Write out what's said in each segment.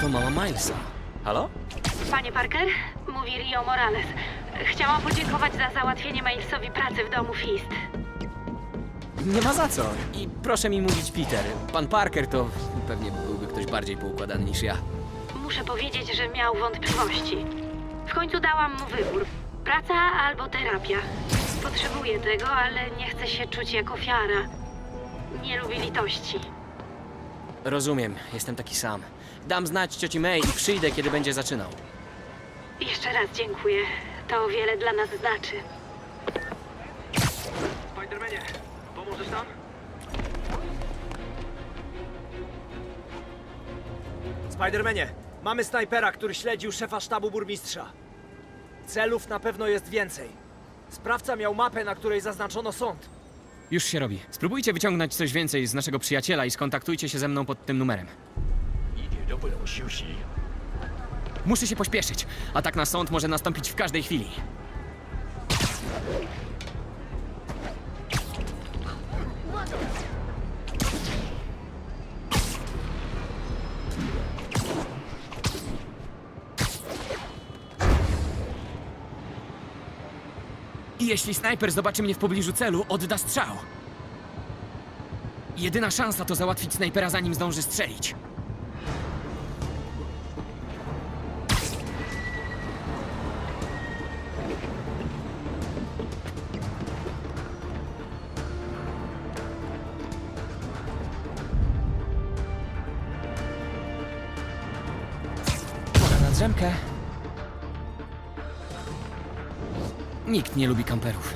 To mama Milesa. Halo? Panie Parker, mówi Rio Morales. Chciałam podziękować za załatwienie Milesowi pracy w domu Fist. Nie ma za co. I proszę mi mówić Peter. Pan Parker to pewnie byłby ktoś bardziej poukładany niż ja. Muszę powiedzieć, że miał wątpliwości. W końcu dałam mu wybór. Praca albo terapia. Potrzebuję tego, ale nie chcę się czuć jak ofiara. Nie lubię litości. Rozumiem, jestem taki sam. Dam znać cioci May i przyjdę, kiedy będzie zaczynał. Jeszcze raz dziękuję. To wiele dla nas znaczy. Spidermanie, pomożesz nam? Spidermanie, mamy snajpera, który śledził szefa sztabu burmistrza. Celów na pewno jest więcej. Sprawca miał mapę, na której zaznaczono sąd. Już się robi. Spróbujcie wyciągnąć coś więcej z naszego przyjaciela i skontaktujcie się ze mną pod tym numerem. Muszę się pośpieszyć. Atak na sąd może nastąpić w każdej chwili. I jeśli snajper zobaczy mnie w pobliżu celu, odda strzał. Jedyna szansa to załatwić snajpera zanim zdąży strzelić. Drzemkę. Nikt nie lubi kamperów.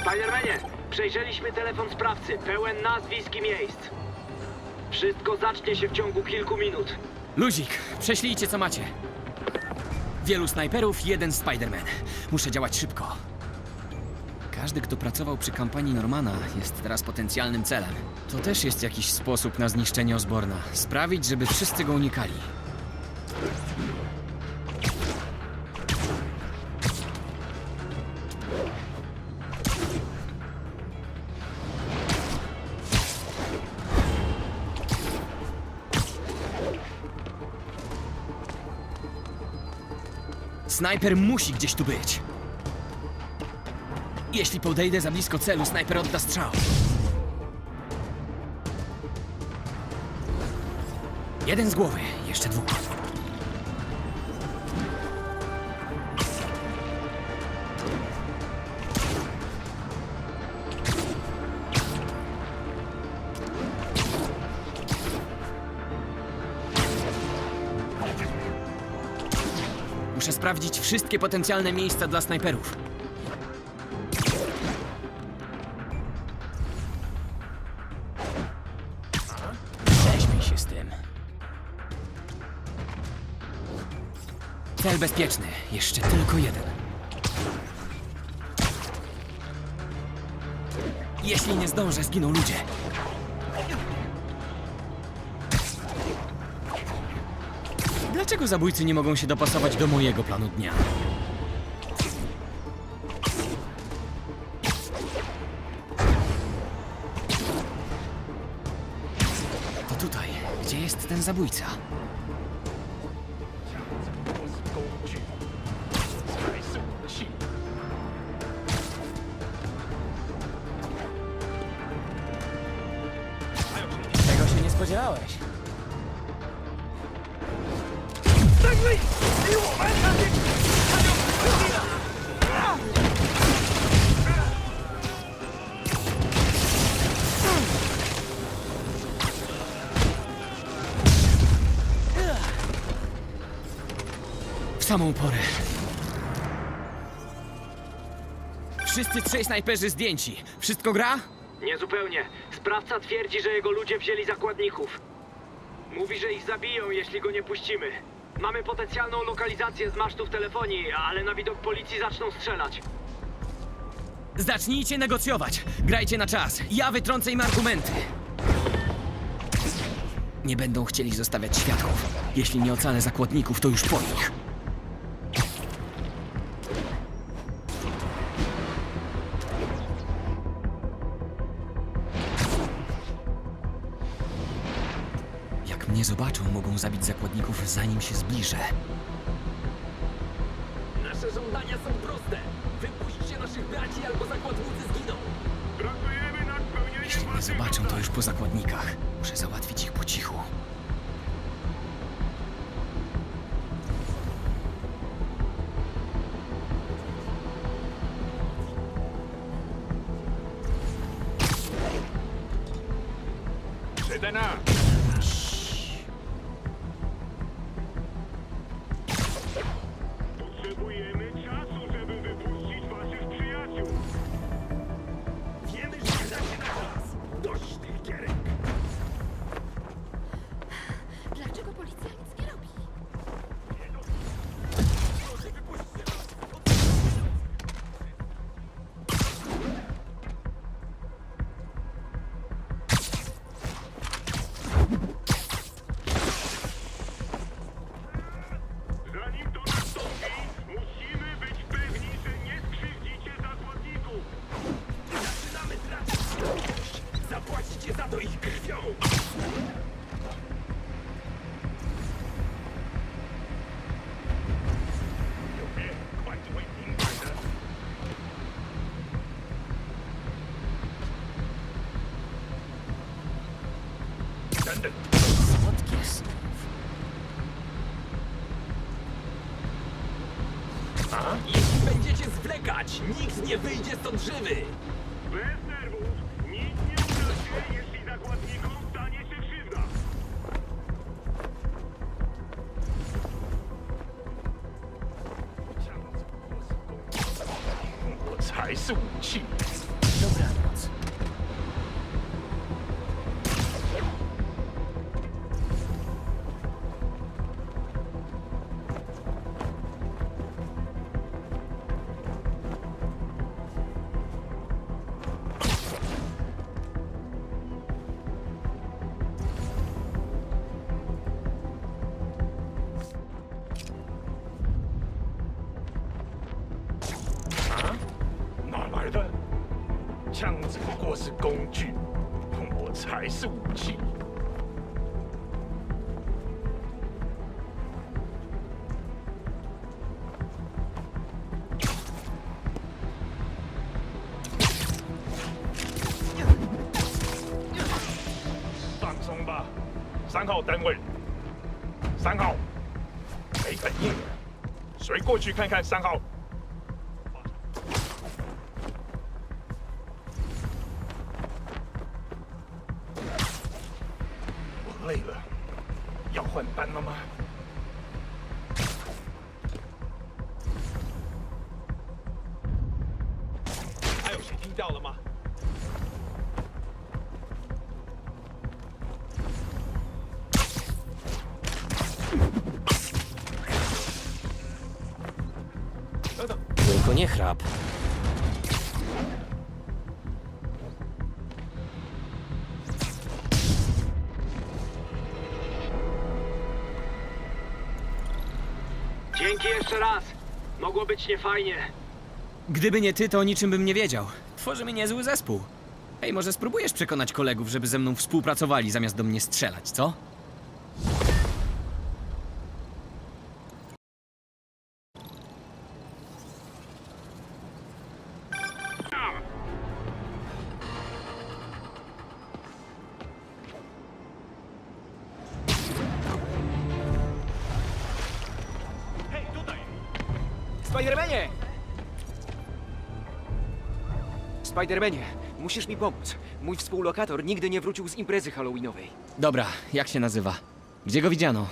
Spidermanie, przejrzeliśmy telefon sprawcy, pełen nazwisk i miejsc. Wszystko zacznie się w ciągu kilku minut. Luzik, prześlijcie co macie. Wielu snajperów, jeden Spider-Man. Muszę działać szybko. Każdy, kto pracował przy kampanii Normana, jest teraz potencjalnym celem. To też jest jakiś sposób na zniszczenie Osborna. Sprawić, żeby wszyscy go unikali. Snajper musi gdzieś tu być. Jeśli podejdę za blisko celu, snajper odda strzał. Jeden z głowy, jeszcze dwóch. Sprawdzić wszystkie potencjalne miejsca dla snajperów. Prześpij się z tym. Cel bezpieczny. Jeszcze tylko jeden. Jeśli nie zdążę, zginą ludzie. Dlaczego zabójcy nie mogą się dopasować do mojego planu dnia? To tutaj, gdzie jest ten zabójca. W samą porę. Wszyscy trzej snajperzy zdjęci. Wszystko gra? Niezupełnie. Sprawca twierdzi, że jego ludzie wzięli zakładników. Mówi, że ich zabiją, jeśli go nie puścimy. Mamy potencjalną lokalizację z masztów telefonii, ale na widok policji zaczną strzelać. Zacznijcie negocjować. Grajcie na czas. Ja wytrącę im argumenty. Nie będą chcieli zostawiać świadków. Jeśli nie ocalę zakładników, to już po nich. Mnie zobaczą, mogą zabić zakładników, zanim się zbliżę. Nasze żądania są proste. Wypuśćcie naszych braci, albo zakładnicy zginą. Jeśli mnie zobaczą, to już po zakładnikach. Muszę załatwić ich po cichu. Słodkie sny. Jeśli będziecie zwlekać, nikt nie wyjdzie stąd żywy. 枪只不过是工具，我才是武器。”“放松吧，三号单位。三号，没反应，谁过去看看三号？” Spierdolę. Tylko nie chrap. Dzięki jeszcze raz. Mogło być niefajnie. Gdyby nie ty, to o niczym bym nie wiedział. Tworzymy niezły zespół. Ej, może spróbujesz przekonać kolegów, żeby ze mną współpracowali, zamiast do mnie strzelać, co? Spidermanie! Spidermanie, musisz mi pomóc. Mój współlokator nigdy nie wrócił z imprezy halloweenowej. Dobra, jak się nazywa? Gdzie go widziano?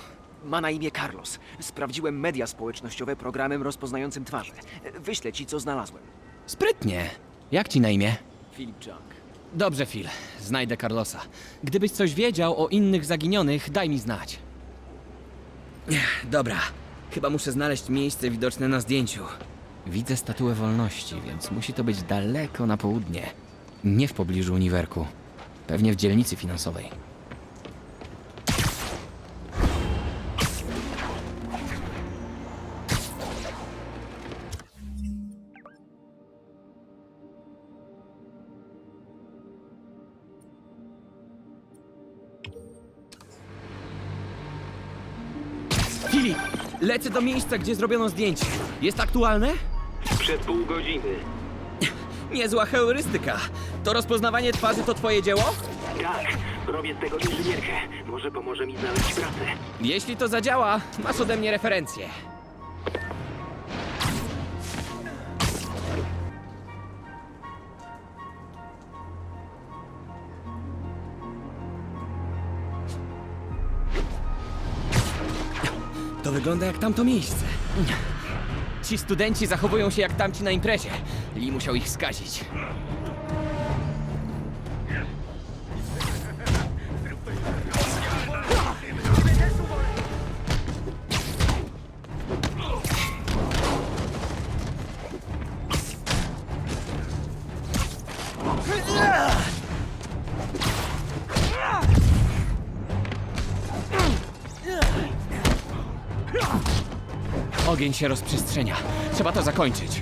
Ma na imię Carlos. Sprawdziłem media społecznościowe programem rozpoznającym twarze. Wyślę ci, co znalazłem. Sprytnie. Jak ci na imię? Philip Junk. Dobrze, Phil. Znajdę Carlosa. Gdybyś coś wiedział o innych zaginionych, daj mi znać. Dobra. Chyba muszę znaleźć miejsce widoczne na zdjęciu. Widzę statuę wolności, więc musi to być daleko na południe. Nie w pobliżu uniwerku. Pewnie w dzielnicy finansowej. Filip, lecę do miejsca, gdzie zrobiono zdjęcie. Jest aktualne? Sprzed pół godziny. Niezła heurystyka. To rozpoznawanie twarzy to twoje dzieło? Tak, robię z tego inżynierkę. Może pomoże mi znaleźć pracę. Jeśli to zadziała, masz ode mnie referencję. To wygląda jak tamto miejsce. Ci studenci zachowują się jak tamci na imprezie. Lee musiał ich skazić. Ogień się rozprzestrzenia. Trzeba to zakończyć.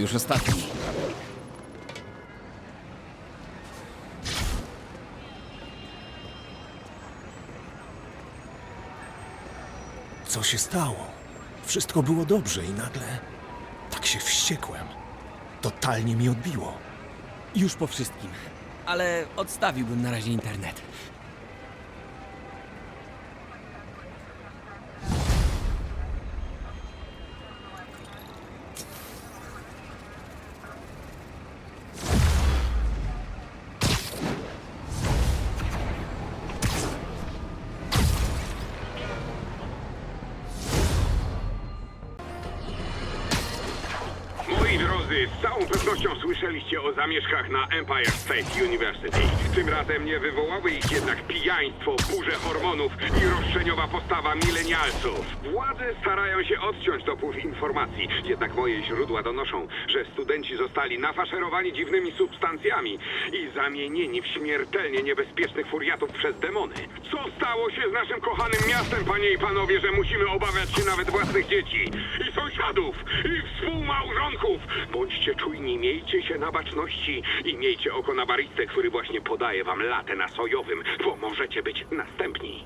Już ostatni. Co się stało? Wszystko było dobrze i nagle tak się wściekłem. Totalnie mi odbiło. Już po wszystkim. Ale odstawiłbym na razie internet. Z całą pewnością słyszeliście o zamieszkach na Empire State University. Tym razem nie wywołały ich jednak pijaństwo, burze hormonów i roszczeniowa postawa milenialsów. Władze starają się odciąć dopływ informacji, jednak moje źródła donoszą, że studenci zostali nafaszerowani dziwnymi substancjami i zamienieni w śmiertelnie niebezpiecznych furiatów przez demony. Co stało się z naszym kochanym miastem, panie i panowie, że musimy obawiać się nawet własnych dzieci sąsiadów i współmałżonków? Bądźcie czujni, miejcie się na baczności i miejcie oko na baristę, który właśnie podaje wam latę na sojowym, bo możecie być następni.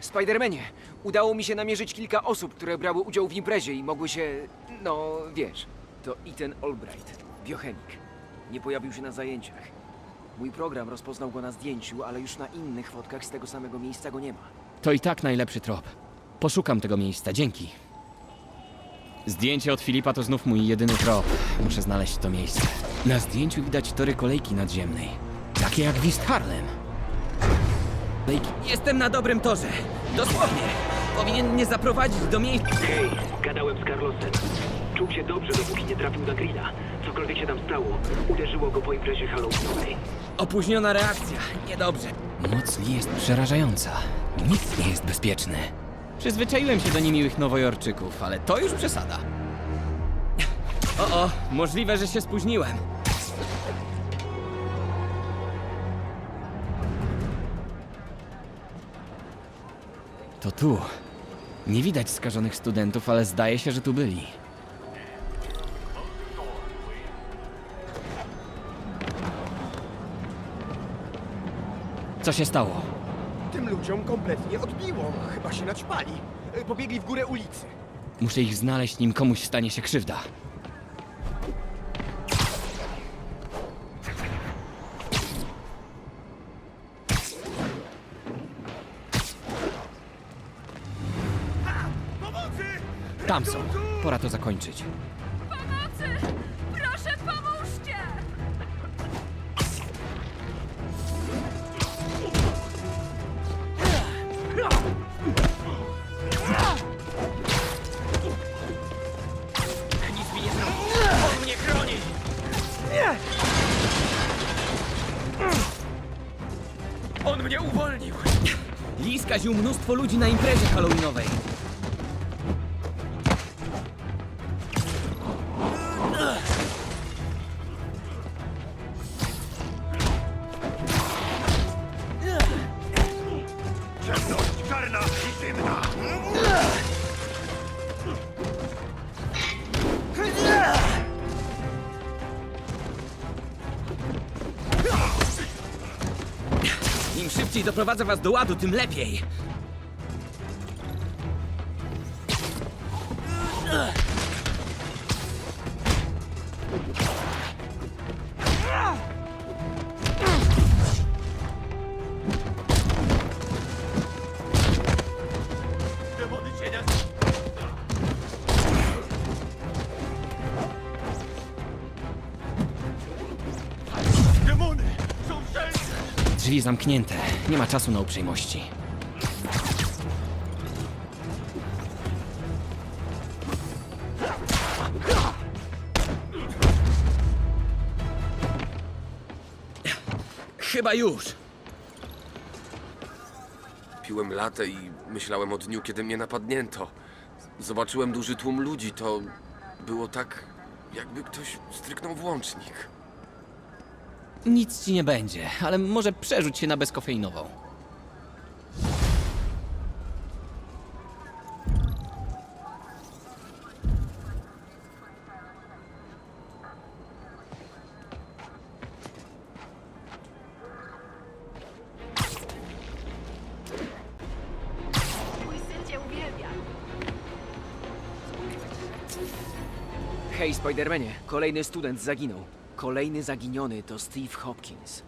Spidermanie, udało mi się namierzyć kilka osób, które brały udział w imprezie i mogły się... No, wiesz, to Ethan Albright, biochemik. Nie pojawił się na zajęciach. Mój program rozpoznał go na zdjęciu, ale już na innych fotkach z tego samego miejsca go nie ma. To i tak najlepszy trop. Poszukam tego miejsca, dzięki. Zdjęcie od Filipa to znów mój jedyny trop. Muszę znaleźć to miejsce. Na zdjęciu widać tory kolejki nadziemnej. Takie jak w East Harlem. Kolejki. Jestem na dobrym torze. Dosłownie. Powinien mnie zaprowadzić do miejsca. Hej, gadałem z Carlosem. Czuł się dobrze, dopóki nie trafił na grilla. Cokolwiek się tam stało, uderzyło go po imprezie Halloweenowej. Opóźniona reakcja. Niedobrze. Moc Lee jest przerażająca. Nikt nie jest bezpieczny. Przyzwyczaiłem się do niemiłych nowojorczyków, ale to już przesada. O, o, możliwe, że się spóźniłem. To tu. Nie widać skażonych studentów, ale zdaje się, że tu byli. Co się stało? Ludziom kompletnie odbiło. Chyba się naćpali. Y, Pobiegli w górę ulicy. Muszę ich znaleźć, nim komuś stanie się krzywda. Tam są. Pora to zakończyć. Mnóstwo ludzi na imprezie halloweenowej. Im szybciej doprowadzę was do ładu, tym lepiej. Zamknięte. Nie ma czasu na uprzejmości. Chyba już. Piłem latę i myślałem o dniu, kiedy mnie napadnięto. Zobaczyłem duży tłum ludzi, to było tak, jakby ktoś stryknął włącznik. Nic ci nie będzie, ale może przerzuć się na bezkofeinową. Mój syn cię uwielbia. Hej, Spidermanie, kolejny student zaginął. Kolejny zaginiony to Steve Hopkins.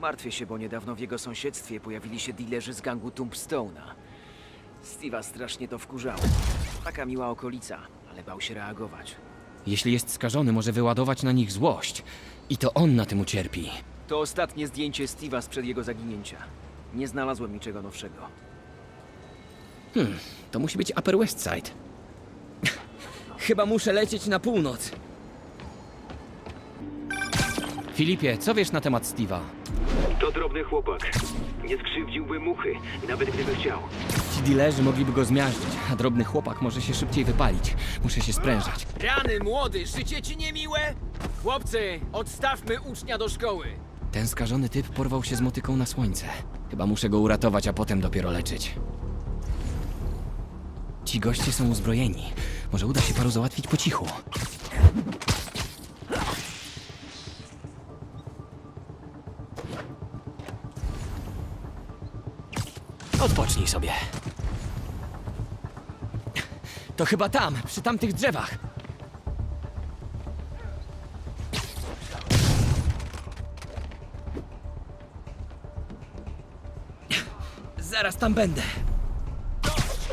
Martwię się, bo niedawno w jego sąsiedztwie pojawili się dealerzy z gangu Tombstone'a. Steve'a strasznie to wkurzało. Taka miła okolica, ale bał się reagować. Jeśli jest skażony, może wyładować na nich złość. I to on na tym ucierpi. To ostatnie zdjęcie Steve'a sprzed jego zaginięcia. Nie znalazłem niczego nowszego. To musi być Upper West Side. Chyba muszę lecieć na północ. Filipie, co wiesz na temat Steve'a? To drobny chłopak. Nie skrzywdziłby muchy, nawet gdyby chciał. Ci dilerzy mogliby go zmiażdżyć, a drobny chłopak może się szybciej wypalić. Muszę się sprężać. Rany, młody, życie ci niemiłe? Chłopcy, odstawmy ucznia do szkoły. Ten skażony typ porwał się z motyką na słońce. Chyba muszę go uratować, a potem dopiero leczyć. Ci goście są uzbrojeni. Może uda się paru załatwić po cichu. Odpocznij sobie. To chyba tam, przy tamtych drzewach. Zaraz tam będę.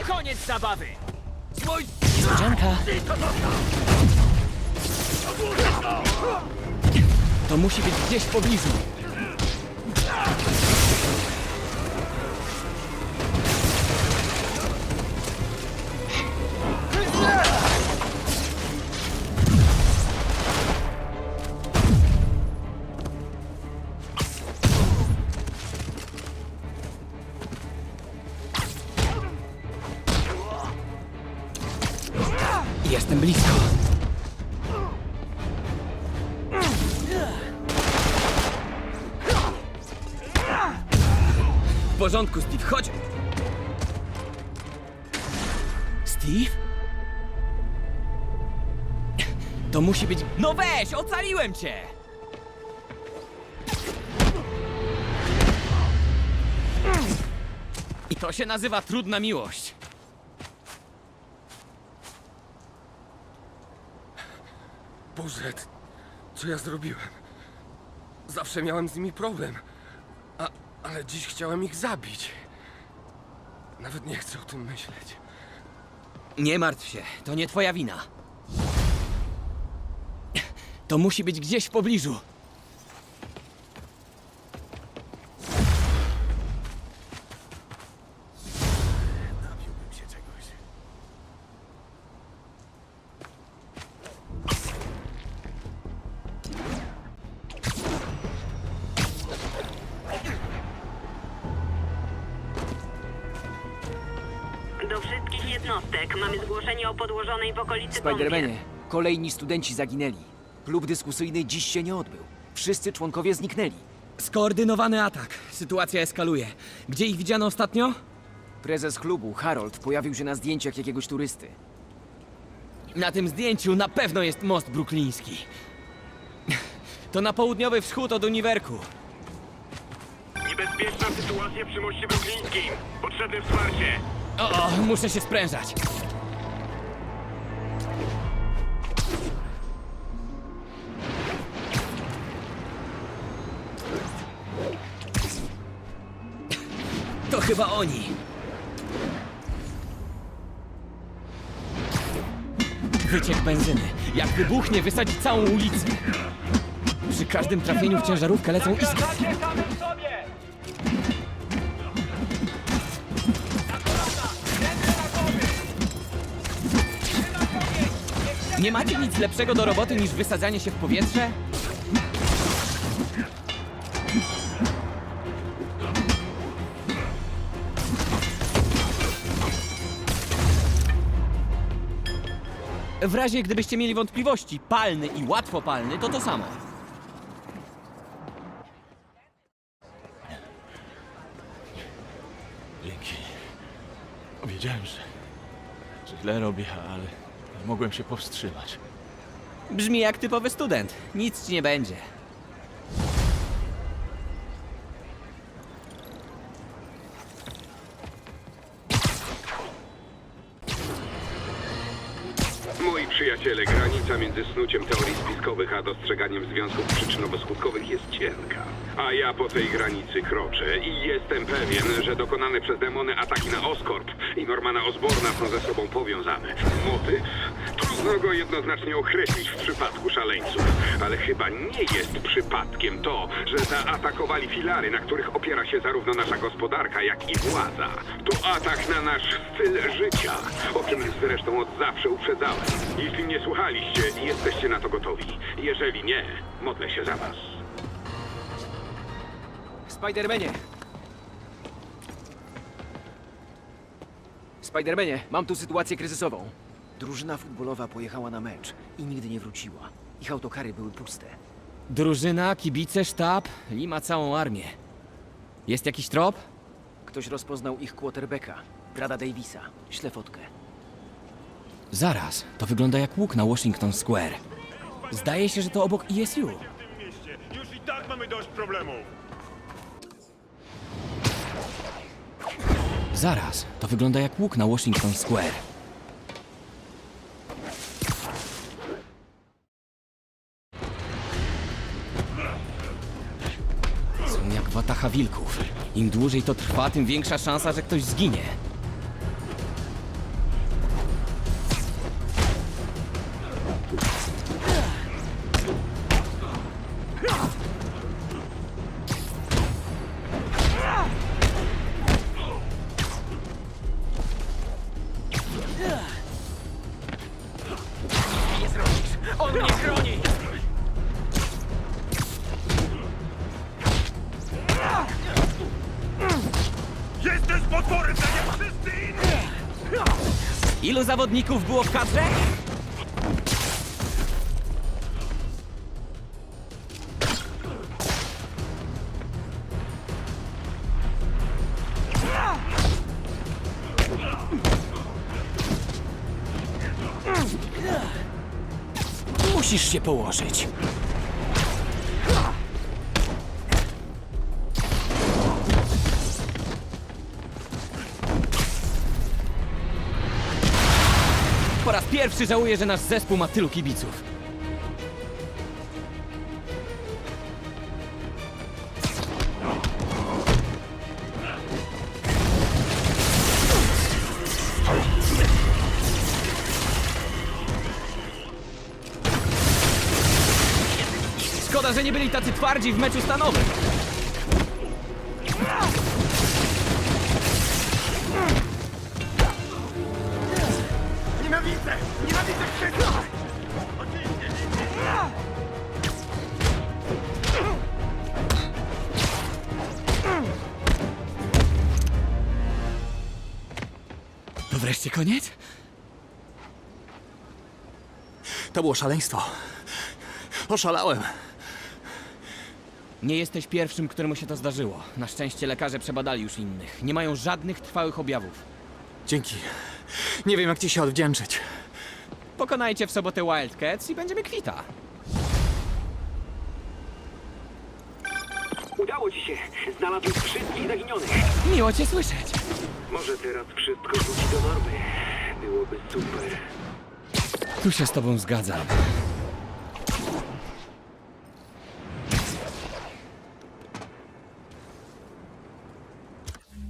Koniec zabawy! Niespodzianka. To musi być gdzieś w pobliżu. Porządku, Steve, chodź. Steve? To musi być... No weź, ocaliłem cię! I to się nazywa trudna miłość. Boże, co ja zrobiłem? Zawsze miałem z nimi problem. Ale dziś chciałem ich zabić. Nawet nie chcę o tym myśleć. Nie martw się, to nie twoja wina. To musi być gdzieś w pobliżu. Spidermanie, kolejni studenci zaginęli. Klub dyskusyjny dziś się nie odbył. Wszyscy członkowie zniknęli. Skoordynowany atak. Sytuacja eskaluje. Gdzie ich widziano ostatnio? Prezes klubu, Harold, pojawił się na zdjęciach jakiegoś turysty. Na tym zdjęciu na pewno jest most brukliński. To na południowy wschód od Uniwerku. Niebezpieczna sytuacja przy moście bruklińskim. Potrzebne wsparcie. O, o, muszę się sprężać. Chyba oni. Wyciek benzyny. Jak wybuchnie, wysadzi całą ulicę. Przy każdym trafieniu w ciężarówkę lecą iskry. Nie macie nic lepszego do roboty niż wysadzanie się w powietrze? W razie gdybyście mieli wątpliwości, palny i łatwopalny to to samo. Dzięki. Wiedziałem, że, że źle robię, ale nie mogłem się powstrzymać. Brzmi jak typowy student. Nic ci nie będzie. Przyjaciele, granica między snuciem teorii spiskowych a dostrzeganiem związków przyczynowo-skutkowych jest cienka. A ja po tej granicy kroczę i jestem pewien, że dokonane przez demony ataki na Oscorp i Normana Osborna są ze sobą powiązane. Motyw? Trudno go jednoznacznie określić w przypadku szaleńców, ale chyba nie jest przypadkiem to, że zaatakowali filary, na których opiera się zarówno nasza gospodarka, jak i władza. To atak na nasz styl życia, o czym zresztą od zawsze uprzedzałem. Jeśli nie słuchaliście, jesteście na to gotowi. Jeżeli nie, modlę się za was. Spidermanie! Spidermanie, mam tu sytuację kryzysową. Drużyna futbolowa pojechała na mecz i nigdy nie wróciła. Ich autokary były puste. Drużyna, kibice, sztab, Lima całą armię. Jest jakiś trop? Ktoś rozpoznał ich quarterbacka, Brada Davisa. Ślę fotkę. Zaraz, to wygląda jak łuk na Washington Square. Zdaje się, że to obok E ESU. Już i tak mamy dość problemów. Zaraz, to wygląda jak łuk na Washington Square. Wilków. Im dłużej to trwa, tym większa szansa, że ktoś zginie. Ilu zawodników było w kadrze? Musisz się położyć. Raz pierwszy żałuję, że nasz zespół ma tylu kibiców. Szkoda, że nie byli tacy twardzi w meczu stanowym. Wreszcie koniec? To było szaleństwo. Oszalałem. Nie jesteś pierwszym, któremu się to zdarzyło. Na szczęście lekarze przebadali już innych. Nie mają żadnych trwałych objawów. Dzięki. Nie wiem, jak ci się odwdzięczyć. Pokonajcie w sobotę Wildcats i będziemy kwita. Udało ci się. Znalazłem wszystkich zaginionych. Miło cię słyszeć. Może teraz wszystko wróci do normy. Byłoby super. Tu się z tobą zgadzam.